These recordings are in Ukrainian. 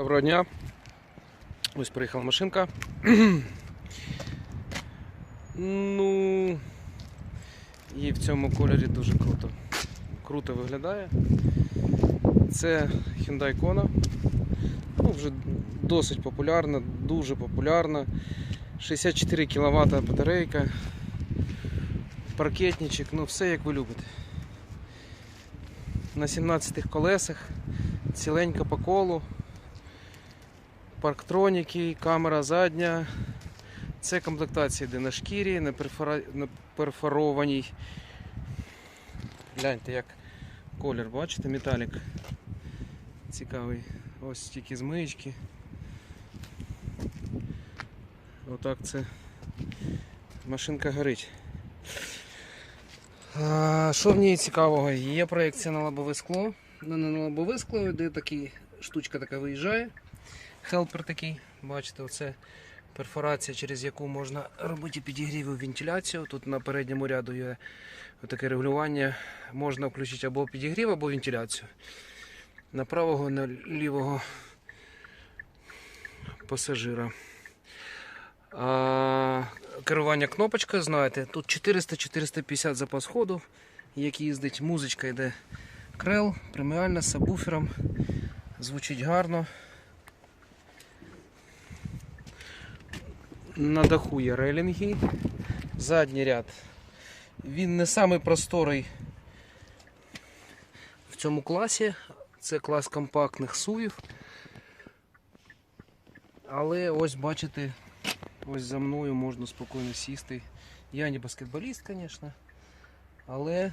Доброго дня. Ось приїхала машинка. ну і в цьому кольорі дуже круто. Круто виглядає. Це Hyundai Kona. Ну, вже досить популярна, дуже популярна. 64 кВт батарейка, паркетничок, ну все як ви любите. На 17 колесах, ціленька по колу, парктроніки, камера задня. Це комплектація йде на шкірі, на, перфора... на перфорованій. Гляньте, як колір, бачите, металік. Цікавий. Ось тільки змиєчки. Отак це машинка горить. А, Що в ній цікавого? Є проекція на лобове скло. На лобове скло, де такі, штучка така виїжджає. Хелпер такий. Бачите, оце перфорація, через яку можна робити підігрів і вентиляцію. Тут на передньому ряду є таке регулювання. Можна включити або підігрів, або вентиляцію. На правого, на лівого пасажира. А, керування кнопочкою, знаєте, тут 400-450 запас ходу, як їздить, музичка йде крел, преміальна з сабвуфером, звучить гарно. На даху є релінги, задній ряд. Він не самий просторий в цьому класі. Це клас компактних сувів. Але ось бачите, ось за мною можна спокійно сісти. Я не баскетболіст, звісно. Але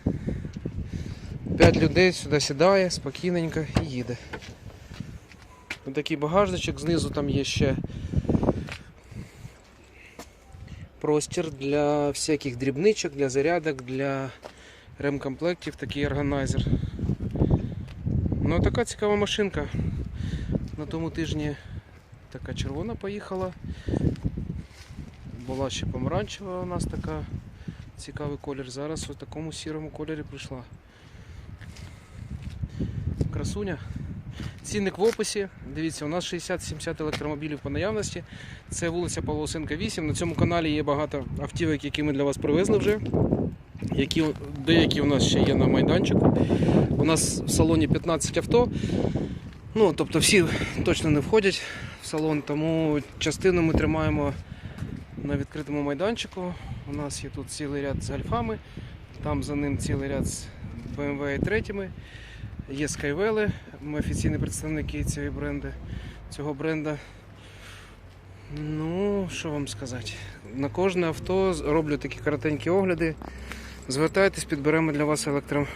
5 людей сюди сідає, спокійненько і їде. Ось такий багажничок, знизу там є ще простір для всяких дрібничок, для зарядок, для ремкомплектів, такий органайзер. Ну така цікава машинка. На тому тижні така червона поїхала. Була ще помаранчева у нас така цікавий колір. Зараз у такому сірому кольорі прийшла. Красуня. Цінник в описі. Дивіться, у нас 60-70 електромобілів по наявності. Це вулиця Павлосенка 8. На цьому каналі є багато автівок, які ми для вас привезли вже. Які, деякі у нас ще є на майданчику. У нас в салоні 15 авто. Ну, тобто всі точно не входять в салон, тому частину ми тримаємо на відкритому майданчику. У нас є тут цілий ряд з гольфами, там за ним цілий ряд з BMW i 3. Є Skywell, ми офіційні представники цієї бренду, цього бренда. Ну, що вам сказати? На кожне авто роблю такі коротенькі огляди. Звертайтесь, підберемо для вас електро...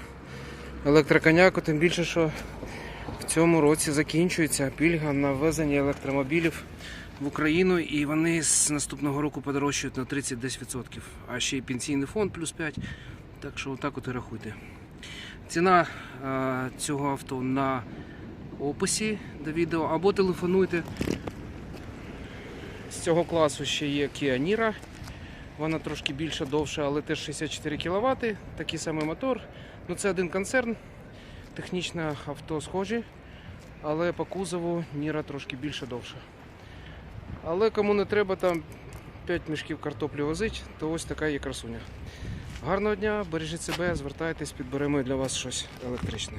електроконяку, тим більше, що в цьому році закінчується пільга на ввезення електромобілів в Україну і вони з наступного року подорожчають на 30-10%. А ще й пенсійний фонд плюс 5. Так що отак от і рахуйте. Ціна е, цього авто на описі до відео або телефонуйте. З цього класу ще є Kia Niro. Вона трошки більша, довша, але теж 64 кВт, такий самий мотор. Ну, Це один концерн. Технічно авто схожі, але по кузову Ніра трошки більше довша. Але кому не треба там 5 мішків картоплі возить, то ось така є красуня. Гарного дня, бережіть себе, звертайтесь, підберемо для вас щось електричне.